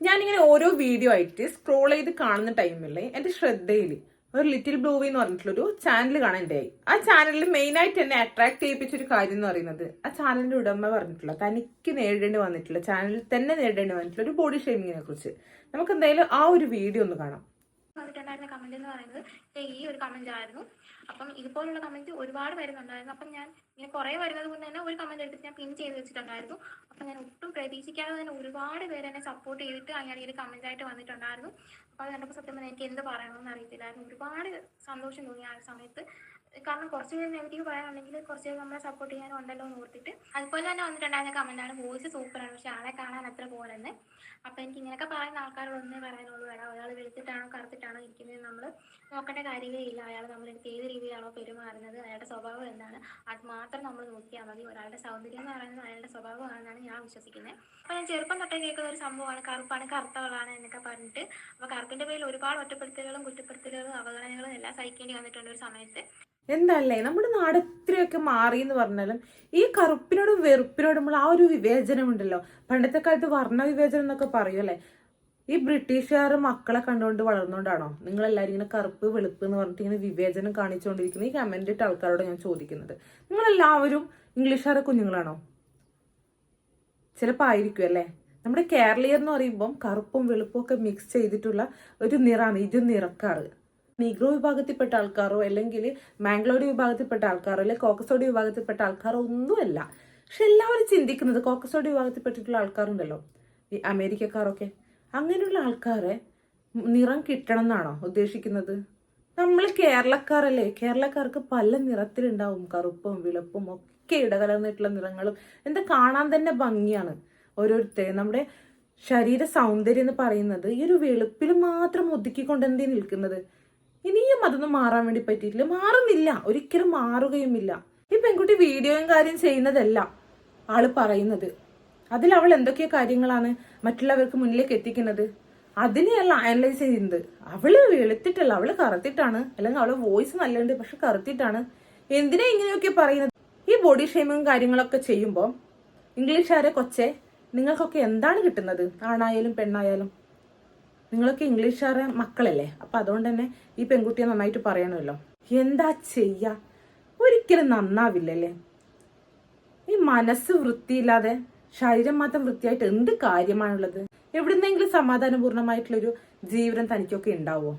ഞാനിങ്ങനെ ഓരോ വീഡിയോ ആയിട്ട് സ്ക്രോൾ ചെയ്ത് കാണുന്ന ടൈമിൽ എന്റെ ശ്രദ്ധയിൽ ഒരു ലിറ്റിൽ ബ്ലൂവി എന്ന് പറഞ്ഞിട്ടുള്ളൊരു ചാനൽ കാണാൻ ആ ചാനലിൽ മെയിൻ ആയിട്ട് എന്നെ അട്രാക്ട് ചെയ്യിപ്പിച്ച ഒരു കാര്യം എന്ന് പറയുന്നത് ആ ചാനലിന്റെ ഉടമ പറഞ്ഞിട്ടുള്ള തനിക്ക് നേരിടേണ്ടി വന്നിട്ടുള്ള ചാനലിൽ തന്നെ നേരിടേണ്ടി വന്നിട്ടുള്ള ഒരു ബോഡി ഷേമിങ്ങിനെ കുറിച്ച്. നമുക്ക് എന്തായാലും ആ ഒരു വീഡിയോ ഒന്ന് കാണാം. വന്നിട്ടുണ്ടായിരുന്ന കമന്റ് എന്ന് പറയുന്നത് ഈ ഒരു കമന്റ് ആയിരുന്നു. അപ്പം ഇതുപോലുള്ള കമന്റ് ഒരുപാട് വരുന്നുണ്ടായിരുന്നു അപ്പം ഞാൻ ഇങ്ങനെ കുറേ വരുന്നത് കൊണ്ട് തന്നെ ഒരു കമന്റ് എടുത്തിട്ട് ഞാൻ പിൻ ചെയ്ത് വെച്ചിട്ടുണ്ടായിരുന്നു. അപ്പം ഞാൻ ഒട്ടും പ്രതീക്ഷിക്കാതെ തന്നെ ഒരുപാട് പേര് എന്നെ സപ്പോർട്ട് ചെയ്തിട്ട് അങ്ങനെ ഒരു കമന്റ് ആയിട്ട് വന്നിട്ടുണ്ടായിരുന്നു. അപ്പോൾ അത് കണ്ടപ്പോൾ സത്യം പറഞ്ഞാൽ എനിക്ക് എന്ത് പറയണമെന്ന് അറിയത്തില്ലായിരുന്നു. ഒരുപാട് സന്തോഷം തോന്നി ആ സമയത്ത്. കാരണം കുറച്ച് പേര് നെഗറ്റീവ് പറയാനുണ്ടെങ്കിൽ കുറച്ച് പേര് നമ്മളെ സപ്പോർട്ട് ചെയ്യാനും ഉണ്ടല്ലോ എന്ന് ഓർത്തിട്ട് അതുപോലെ തന്നെ വന്നിട്ടുണ്ടായിരുന്ന കമന്റാണ് വോയിസ് സൂപ്പറാണ് പക്ഷെ ആളെ കാണാൻ അത്ര പോലെ തന്നെ അപ്പം എനിക്ക് ഇങ്ങനെയൊക്കെ പറയുന്ന ആൾക്കാരോട് ഒന്നേ പറയാനുള്ളൂ വേണം ഒരാൾ വെളുത്തിട്ടാണോ കറുത്തിട്ടാണോ ഇരിക്കുന്നത് നമ്മൾ നോക്കേണ്ട കാര്യമേ ഇല്ല. അയാൾ നമ്മളെടുത്ത് ഏത് രീതിയിലാണോ പെരുമാറുന്നത് അയാളുടെ സ്വഭാവം എന്താണ് അത് മാത്രം നമ്മൾ നോക്കിയാൽ മതി. ഒരാളുടെ സൗന്ദര്യം എന്ന് പറയുന്നത് അയാളുടെ സ്വഭാവമാണെന്നാണ് ഞാൻ വിശ്വസിക്കുന്നത്. അപ്പോൾ ഞാൻ ചെറുപ്പം തൊട്ടേ കേൾക്കുന്ന ഒരു സംഭവമാണ്. കറുപ്പാണ് കറുത്തവളാണ് എന്നൊക്കെ പറഞ്ഞിട്ട് അപ്പോൾ കറുപ്പിന്റെ പേരിൽ ഒരുപാട് ഒറ്റപ്പെടുത്തലുകളും കുറ്റപ്പെടുത്തലുകളും അവഗണനകളും എല്ലാം സഹിക്കേണ്ടി വന്നിട്ടുണ്ട് ഒരു സമയത്ത്. എന്തല്ലേ? നമ്മുടെ നാട് ഇത്രയൊക്കെ മാറി എന്ന് പറഞ്ഞാലും ഈ കറുപ്പിനോടും വെറുപ്പിനോടുമുള്ള ആ ഒരു വിവേചനം ഉണ്ടല്ലോ പണ്ടത്തെ കാലത്ത് വർണ വിവേചനം എന്നൊക്കെ അല്ലേ? ഈ ബ്രിട്ടീഷുകാർ മക്കളെ കണ്ടുകൊണ്ട് വളർന്നുകൊണ്ടാണോ നിങ്ങൾ എല്ലാവരും ഇങ്ങനെ കറുപ്പ് വെളുപ്പ് എന്ന് പറഞ്ഞിട്ട് ഇങ്ങനെ വിവേചനം കാണിച്ചുകൊണ്ടിരിക്കുന്ന ഈ കമന്റ് ഇട്ട ആൾക്കാരോട് ഞാൻ ചോദിക്കുന്നത്. നിങ്ങളെല്ലാവരും ഇംഗ്ലീഷുകാരെ കുഞ്ഞുങ്ങളാണോ? ചിലപ്പോൾ ആയിരിക്കും അല്ലേ? നമ്മുടെ കേരളീയർ എന്ന് പറയുമ്പം കറുപ്പും വെളുപ്പും ഒക്കെ മിക്സ് ചെയ്തിട്ടുള്ള ഒരു നിറാണ്. ഇത് നിറക്കാറ് നീഗ്രോ വിഭാഗത്തിൽപ്പെട്ട ആൾക്കാരോ അല്ലെങ്കിൽ മാംഗ്ലോഡി വിഭാഗത്തിൽപ്പെട്ട ആൾക്കാരോ അല്ലെങ്കിൽ കോക്കസോഡി വിഭാഗത്തിൽപ്പെട്ട ആൾക്കാരോ ഒന്നുമല്ല. പക്ഷെ എല്ലാവരും ചിന്തിക്കുന്നത് കോക്കസോഡി വിഭാഗത്തിൽപ്പെട്ടിട്ടുള്ള ആൾക്കാരുണ്ടല്ലോ. ഈ അമേരിക്കക്കാരൊക്കെ. അങ്ങനെയുള്ള ആൾക്കാരെ നിറം കിട്ടണം എന്നാണോ ഉദ്ദേശിക്കുന്നത്? നമ്മൾ കേരളക്കാരല്ലേ? കേരളക്കാർക്ക് പല നിറത്തിലുണ്ടാവും. കറുപ്പും വിളപ്പും ഒക്കെ ഇടകലർന്നിട്ടുള്ള നിറങ്ങളും. എന്താ കാണാൻ തന്നെ ഭംഗിയാണ്. ഓരോരുത്തരെ നമ്മുടെ ശരീര സൗന്ദര്യം എന്ന് പറയുന്നത് ഈ ഒരു വെളുപ്പിൽ മാത്രം ഒതുക്കിക്കൊണ്ട് എന്തേ നിൽക്കുന്നത്? ഇനിയും അതൊന്നും മാറാൻ വേണ്ടി പറ്റിയിട്ടില്ല. മാറുന്നില്ല. ഒരിക്കലും മാറുകയുമില്ല. ഈ പെൺകുട്ടി വീഡിയോയും കാര്യം ചെയ്യുന്നതല്ല ആൾ പറയുന്നത്. അതിൽ അവൾ എന്തൊക്കെ കാര്യങ്ങളാണ് മറ്റുള്ളവർക്ക് മുന്നിലേക്ക് എത്തിക്കുന്നത്? അതിനെയല്ല അനലൈസ് ചെയ്യുന്നത്. അവൾ വെളുത്തിട്ടല്ല അവൾ കറുത്തിട്ടാണ്. അല്ലെങ്കിൽ അവളെ വോയിസ് നല്ലുണ്ട് പക്ഷെ കറുത്തിട്ടാണ്. എന്തിനാ ഇങ്ങനെയൊക്കെ പറയുന്നത്? ഈ ബോഡി ഷെയിമും കാര്യങ്ങളൊക്കെ ചെയ്യുമ്പോൾ ഇംഗ്ലീഷുകാരെ കൊച്ചേ നിങ്ങൾക്കൊക്കെ എന്താണ് കിട്ടുന്നത്? ആണായാലും പെണ്ണായാലും? നിങ്ങളൊക്കെ ഇംഗ്ലീഷുകാരെ മക്കളല്ലേ? അപ്പൊ അതുകൊണ്ട് തന്നെ ഈ പെൺകുട്ടിയെ നന്നായിട്ട് പറയണമല്ലോ. എന്താ ചെയ്യാ? ഒരിക്കലും നന്നാവില്ലല്ലേ? ഈ മനസ്സ് വൃത്തിയില്ലാതെ ശരീരം മാത്രം വൃത്തിയായിട്ട് എന്ത് കാര്യമാണുള്ളത്? എവിടുന്നെങ്കിലും സമാധാനപൂർണമായിട്ടുള്ളൊരു ജീവിതം തനിക്കൊക്കെ ഉണ്ടാവുമോ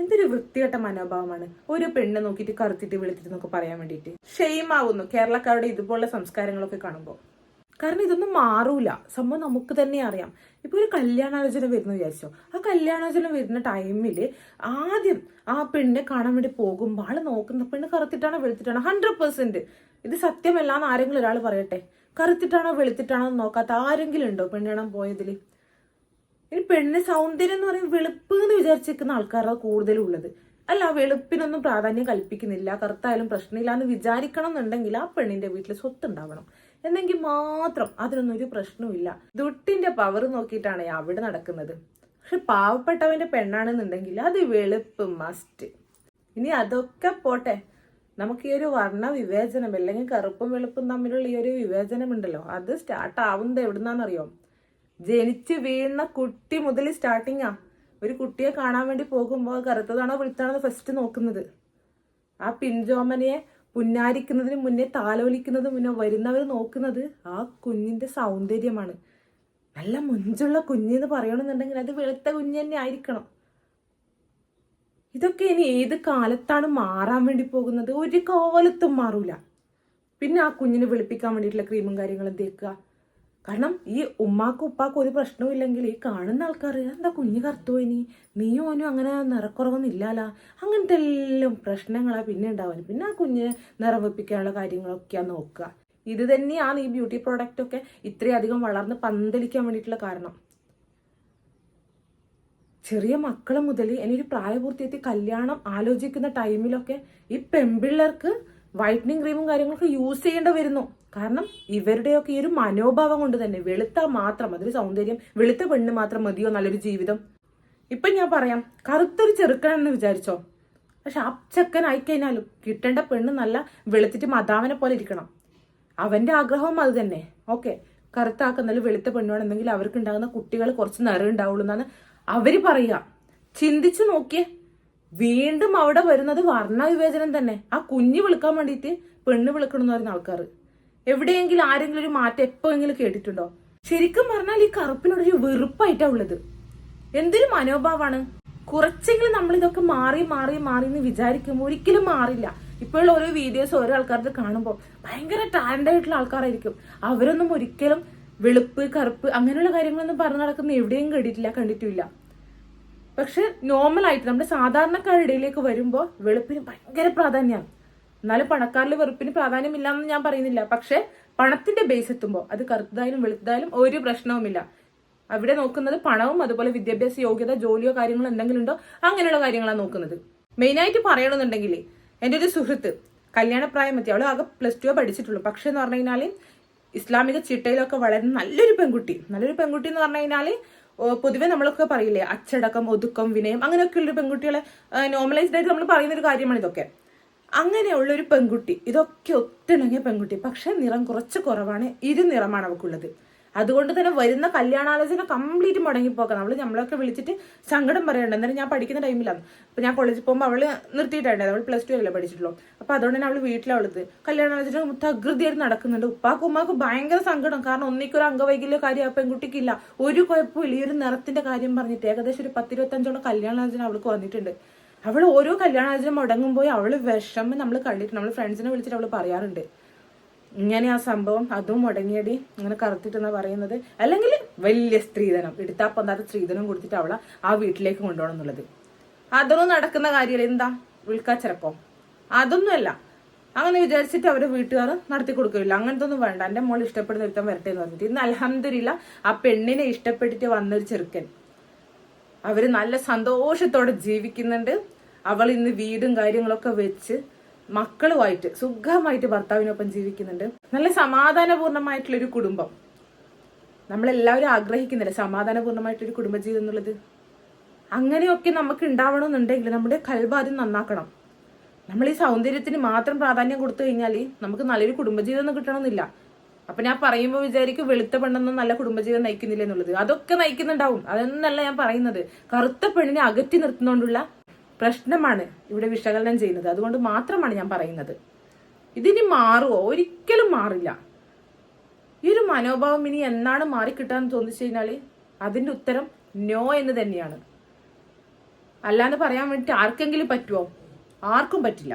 എന്തൊരു വൃത്തികെട്ട മനോഭാവമാണ്. ഒരു പെണ്ണെ നോക്കിയിട്ട് കറുത്തിട്ട് വെളുത്തിട്ട് എന്നൊക്കെ പറയാൻ വേണ്ടിയിട്ട്. ഷെയിം ആവുന്നു കേരളക്കാരുടെ ഇതുപോലുള്ള സംസ്കാരങ്ങളൊക്കെ കാണുമ്പോൾ കാരണം ഇതൊന്നും മാറൂല. സംഭവം നമുക്ക് തന്നെ അറിയാം. ഇപ്പൊ ഒരു കല്യാണാലോചന വരുന്നു വിചാരിച്ചോ? ആ കല്യാണാലോചന വരുന്ന ടൈമിൽ ആദ്യം ആ പെണ്ണിനെ കാണാൻ വേണ്ടി പോകുമ്പോൾ ആൾ നോക്കുന്ന പെണ്ണ് കറുത്തിട്ടാണോ വെളുത്തിട്ടാണോ? ഹൺഡ്രഡ് പെർസെന്റ് ഇത് സത്യമല്ല എന്ന് ആരെങ്കിലും ഒരാൾ പറയട്ടെ. കറുത്തിട്ടാണോ വെളുത്തിട്ടാണോ എന്ന് നോക്കാത്ത ആരെങ്കിലും ഉണ്ടോ പെണ്ണ് കാണാൻ പോയതിൽ ഇനി പെണ്ണ് സൗന്ദര്യം എന്ന് പറയും വെളുപ്പ് എന്ന് വിചാരിച്ചിരിക്കുന്ന ആൾക്കാരാണ് കൂടുതലുള്ളത്. അല്ല വെളുപ്പിനൊന്നും പ്രാധാന്യം കൽപ്പിക്കുന്നില്ല. കറുത്തായാലും പ്രശ്നമില്ല എന്ന് വിചാരിക്കണം എന്നുണ്ടെങ്കിൽ ആ പെണ്ണിന്റെ വീട്ടിൽ സ്വത്ത് ഉണ്ടാവണം. എന്നെങ്കിൽ മാത്രം അതിനൊന്നും ഒരു പ്രശ്നവുമില്ല. ദുട്ടിന്റെ പവർ നോക്കിയിട്ടാണ് അവിടെ നടക്കുന്നത്. പക്ഷെ പാവപ്പെട്ടവന്റെ പെണ്ണാണെന്നുണ്ടെങ്കിൽ അത് വെളുപ്പ് മസ്റ്റ് ഇനി അതൊക്കെ പോട്ടെ. നമുക്ക് ഈ ഒരു വർണ വിവേചനം അല്ലെങ്കിൽ കറുപ്പും വെളുപ്പും തമ്മിലുള്ള ഈ ഒരു വിവേചനം ഉണ്ടല്ലോ. അത് സ്റ്റാർട്ട് ആവുന്നത് എവിടുന്നാന്നറിയോ? ജനിച്ച് വീഴുന്ന കുട്ടി മുതൽ സ്റ്റാർട്ടിങ്ങാ ഒരു കുട്ടിയെ കാണാൻ വേണ്ടി പോകുമ്പോൾ കറുത്തതാണോ വെളുത്താണോ ഫസ്റ്റ് നോക്കുന്നത്. ആ പിഞ്ചോമനയെ പുന്നാരിക്കുന്നതിന് മുന്നേ താലോലിക്കുന്നതിന് മുന്നേ വരുന്നവർ നോക്കുന്നത് ആ കുഞ്ഞിന്റെ സൗന്ദര്യമാണ്. നല്ല മുഞ്ചുള്ള കുഞ്ഞെന്ന് പറയണമെന്നുണ്ടെങ്കിൽ അത് വെളുത്ത കുഞ്ഞ് തന്നെ ആയിരിക്കണം. ഇതൊക്കെ ഇനി ഏത് കാലത്താണ് മാറാൻ വേണ്ടി പോകുന്നത്? ഒരു കാലത്തും മാറൂല. പിന്നെ ആ കുഞ്ഞിനെ വെളുപ്പിക്കാൻ വേണ്ടിയിട്ടുള്ള ക്രീമും കാര്യങ്ങളും തേക്കുക. കാരണം ഈ ഉമ്മാക്കും ഉപ്പാക്കും ഒരു പ്രശ്നവും ഇല്ലെങ്കിൽ ഈ കാണുന്ന ആൾക്കാർ എന്താ കുഞ്ഞ് കറുത്തുപോയിനി നീയും ഓനും അങ്ങനെ നിറക്കുറവൊന്നും ഇല്ലാലാ അങ്ങനത്തെ എല്ലാം പ്രശ്നങ്ങളാ പിന്നെ ഉണ്ടാവാൻ പിന്നെ ആ കുഞ്ഞിനെ നിറം വെപ്പിക്കാനുള്ള കാര്യങ്ങളൊക്കെയാ നോക്കുക. ഇത് തന്നെയാണ് ഈ ബ്യൂട്ടി പ്രോഡക്റ്റ് ഒക്കെ ഇത്രയധികം വളർന്ന് പന്തലിക്കാൻ വേണ്ടിയിട്ടുള്ള കാരണം. ചെറിയ മക്കളെ മുതൽ എനിക്കൊരു പ്രായപൂർത്തിയെത്തി കല്യാണം ആലോചിക്കുന്ന ടൈമിലൊക്കെ ഈ പെൺപിള്ളേർക്ക് വൈറ്റനിങ് ക്രീമും കാര്യങ്ങളൊക്കെ യൂസ് ചെയ്യേണ്ടി വരുന്നു. കാരണം ഇവരുടെയൊക്കെ ഈ ഒരു മനോഭാവം കൊണ്ട് തന്നെ വെളുത്ത മാത്രം അതൊരു സൗന്ദര്യം വെളുത്ത പെണ്ണ് മാത്രം മതിയോ നല്ലൊരു ജീവിതം? ഇപ്പൊ ഞാൻ പറയാം കറുത്തൊരു ചെറുക്കനെന്ന് വിചാരിച്ചോ? പക്ഷെ ആ ചെക്കൻ ആയിക്കഴിഞ്ഞാലും കിട്ടേണ്ട പെണ്ണ് നല്ല വെളുത്തിട്ട് മതാവനെ പോലെ ഇരിക്കണം. അവന്റെ ആഗ്രഹവും അത് തന്നെ. ഓക്കെ കറുത്താക്കുന്നതിൽ വെളുത്ത പെണ്ണുവാണെന്നെങ്കിൽ അവർക്ക് ഉണ്ടാകുന്ന കുട്ടികൾ കുറച്ച് നിറം ഉണ്ടാവുള്ളൂ എന്നാണ് അവർ പറയുക. ചിന്തിച്ചു നോക്കിയേ വീണ്ടും അവിടെ വരുന്നത് വർണ വിവേചനം തന്നെ. ആ കുഞ്ഞ് വിളിക്കാൻ വേണ്ടിയിട്ട് പെണ്ണ് വിളിക്കണം എന്ന് പറയുന്ന ആൾക്കാർ എവിടെയെങ്കിലും ആരെങ്കിലും ഒരു മാറ്റം എപ്പോഴെങ്കിലും കേട്ടിട്ടുണ്ടോ? ശരിക്കും പറഞ്ഞാൽ ഈ കറുപ്പിനോടൊരു വെറുപ്പായിട്ടാ ഉള്ളത്. എന്തൊരു മനോഭാവമാണ് കുറച്ചെങ്കിലും നമ്മൾ ഇതൊക്കെ മാറി മാറി മാറി എന്ന് വിചാരിക്കുമ്പോൾ ഒരിക്കലും മാറില്ല. ഇപ്പോഴുള്ള ഓരോ വീഡിയോസ് ഓരോ ആൾക്കാരുടെ കാണുമ്പോൾ ഭയങ്കര ടാലന്റ് ആയിട്ടുള്ള ആൾക്കാരായിരിക്കും. അവരൊന്നും ഒരിക്കലും വെളുപ്പ് കറുപ്പ് അങ്ങനെയുള്ള കാര്യങ്ങളൊന്നും പറഞ്ഞു നടക്കുന്ന എവിടെയും കണ്ടിട്ടില്ല കണ്ടിട്ടില്ല പക്ഷെ നോർമൽ ആയിട്ട് നമ്മുടെ സാധാരണക്കാരുടെ ഇടയിലേക്ക് വരുമ്പോൾ വെളുപ്പിന് ഭയങ്കര പ്രാധാന്യമാണ് എന്നാലും പണക്കാരിൽ വെറുപ്പിന് പ്രാധാന്യമില്ല എന്ന് ഞാൻ പറയുന്നില്ല. പക്ഷെ പണത്തിന്റെ ബേസ് എത്തുമ്പോൾ അത് കറുത്തതായാലും വെളുത്തതായാലും ഒരു പ്രശ്നവുമില്ല. അവിടെ നോക്കുന്നത് പണവും അതുപോലെ വിദ്യാഭ്യാസ യോഗ്യത ജോലിയോ കാര്യങ്ങളോ എന്തെങ്കിലും ഉണ്ടോ അങ്ങനെയുള്ള കാര്യങ്ങളാണ് നോക്കുന്നത്. മെയിനായിട്ട് പറയണമെന്നുണ്ടെങ്കിൽ എന്റെ ഒരു സുഹൃത്ത് കല്യാണപ്രായം എത്തി. അവൾ ആകെ പ്ലസ് ടു പഠിച്ചിട്ടുള്ളൂ. പക്ഷേ എന്ന് പറഞ്ഞു കഴിഞ്ഞാൽ ഇസ്ലാമിക ചിട്ടയിലൊക്കെ വളരെ നല്ലൊരു പെൺകുട്ടി. നല്ലൊരു പെൺകുട്ടി എന്ന് പറഞ്ഞു കഴിഞ്ഞാൽ പൊതുവെ നമ്മളൊക്കെ പറയില്ലേ അച്ചടക്കം ഒതുക്കം വിനയം അങ്ങനെയൊക്കെയുള്ള പെൺകുട്ടികളെ നോർമലൈസ്ഡ് ആയിട്ട് നമ്മൾ പറയുന്ന ഒരു കാര്യമാണ് ഇതൊക്കെ. അങ്ങനെയുള്ള ഒരു പെൺകുട്ടി ഇതൊക്കെ ഒത്തിണങ്ങിയ പെൺകുട്ടി പക്ഷെ നിറം കുറച്ച് കുറവാണ് ഇരു നിറമാണ് അവൾക്കുള്ളത് അതുകൊണ്ട് തന്നെ വരുന്ന കല്യാണാലോചന കംപ്ലീറ്റ് മുടങ്ങിപ്പോക്കാം നമ്മൾ നമ്മളൊക്കെ വിളിച്ചിട്ട് സങ്കടം പറയണ്ട. എന്നാലും ഞാൻ പഠിക്കുന്ന ടൈമിലാണ് അപ്പൊ ഞാൻ കോളേജിൽ പോകുമ്പോൾ അവൾ നിർത്തിയിട്ടുണ്ടായിരുന്നു അവൾ പ്ലസ് ടു അല്ലേ പഠിച്ചിട്ടുള്ളൂ. അപ്പൊ അതുകൊണ്ട് തന്നെ അവൾ വീട്ടിലുള്ളത് കല്യാണാലോചന തകൃതിയായിട്ട് നടക്കുന്നുണ്ട്. ഉപ്പാക്കും ഉമ്മാക്കും ഭയങ്കര സങ്കടം. കാരണം ഒന്നിക്കൊരു അംഗവൈകല്യ കാര്യം ആ പെൺകുട്ടിക്കില്ല ഒരു കുഴപ്പമില്ല ഈ ഒരു നിറത്തിന്റെ കാര്യം പറഞ്ഞിട്ട് ഏകദേശം ഒരു പത്തിരുപത്തഞ്ചോളം കല്യാണാലോചന അവൾക്ക് വന്നിട്ടുണ്ട്. അവൾ ഓരോ കല്യാണാലോചന മുടങ്ങുമ്പോൾ അവൾ വിഷമം നമ്മൾ കണ്ടിട്ട് നമ്മൾ ഫ്രണ്ട്സിനെ വിളിച്ചിട്ട് അവൾ പറയാറുണ്ട്. ഇങ്ങനെ ആ സംഭവം അതും മുടങ്ങിയടി ഇങ്ങനെ കറുത്തിട്ടെന്നാ പറയുന്നത്. അല്ലെങ്കിൽ വലിയ സ്ത്രീധനം. എടുത്താ പൊന്താത്ത സ്ത്രീധനം കൊടുത്തിട്ട് അവളെ ആ വീട്ടിലേക്ക് കൊണ്ടുപോകണം എന്നുള്ളത്. അതൊന്നും നടക്കുന്ന കാര്യമല്ല എന്താ? വിൽക്കാച്ചിറക്കോ അതൊന്നുമല്ല. അങ്ങനെ വിചാരിച്ചിട്ട് അവരെ വീട്ടുകാർ നടത്തി കൊടുക്കില്ല അങ്ങനത്തെ ഒന്നും വേണ്ട. എന്റെ മോൾ ഇഷ്ടപ്പെടുന്ന ഒരുത്തം വരട്ടെ എന്ന് പറഞ്ഞിട്ട്. ഇന്ന് അലഹമില്ല ആ പെണ്ണിനെ ഇഷ്ടപ്പെട്ടിട്ട് വന്നൊരു ചെറുക്കൻ. അവർ നല്ല സന്തോഷത്തോടെ ജീവിക്കുന്നുണ്ട്. അവൾ ഇന്ന് വീടും കാര്യങ്ങളൊക്കെ വെച്ച് മക്കളുമായിട്ട് സുഖമായിട്ട് ഭർത്താവിനൊപ്പം ജീവിക്കുന്നുണ്ട്. നല്ല സമാധാനപൂർണമായിട്ടുള്ള ഒരു കുടുംബം. നമ്മളെല്ലാവരും ആഗ്രഹിക്കുന്നില്ല സമാധാനപൂർണമായിട്ടൊരു കുടുംബജീവിതം എന്നുള്ളത്? അങ്ങനെയൊക്കെ നമുക്ക് ഉണ്ടാവണമെന്നുണ്ടെങ്കിൽ നമ്മുടെ കൽബാദ്യം നന്നാക്കണം. നമ്മൾ ഈ സൗന്ദര്യത്തിന് മാത്രം പ്രാധാന്യം കൊടുത്തു കഴിഞ്ഞാൽ നമുക്ക് നല്ലൊരു കുടുംബജീവിതം ഒന്നും കിട്ടണമെന്നില്ല. അപ്പൊ ഞാൻ പറയുമ്പോൾ വിചാരിക്കും വെളുത്ത പെണ്ണൊന്നും നല്ല കുടുംബജീവിതം നയിക്കുന്നില്ല എന്നുള്ളത്. അതൊക്കെ നയിക്കുന്നുണ്ടാവും. അതൊന്നല്ല ഞാൻ പറയുന്നത്. കറുത്ത പെണ്ണിനെ അകറ്റി നിർത്തുന്നതുകൊണ്ടുള്ള പ്രശ്നമാണ് ഇവിടെ വിശകലനം ചെയ്യുന്നത്. അതുകൊണ്ട് മാത്രമാണ് ഞാൻ പറയുന്നത്. ഇതിനി മാറുമോ ഒരിക്കലും മാറില്ല. ഈ ഒരു മനോഭാവം ഇനി എന്നാണ് മാറിക്കിട്ടാന്ന് തോന്നിച്ചു കഴിഞ്ഞാൽ അതിന്റെ ഉത്തരം നോ എന്ന് തന്നെയാണ്. അല്ലാന്ന് പറയാൻ വേണ്ടിയിട്ട് ആർക്കെങ്കിലും പറ്റുമോ ആർക്കും പറ്റില്ല.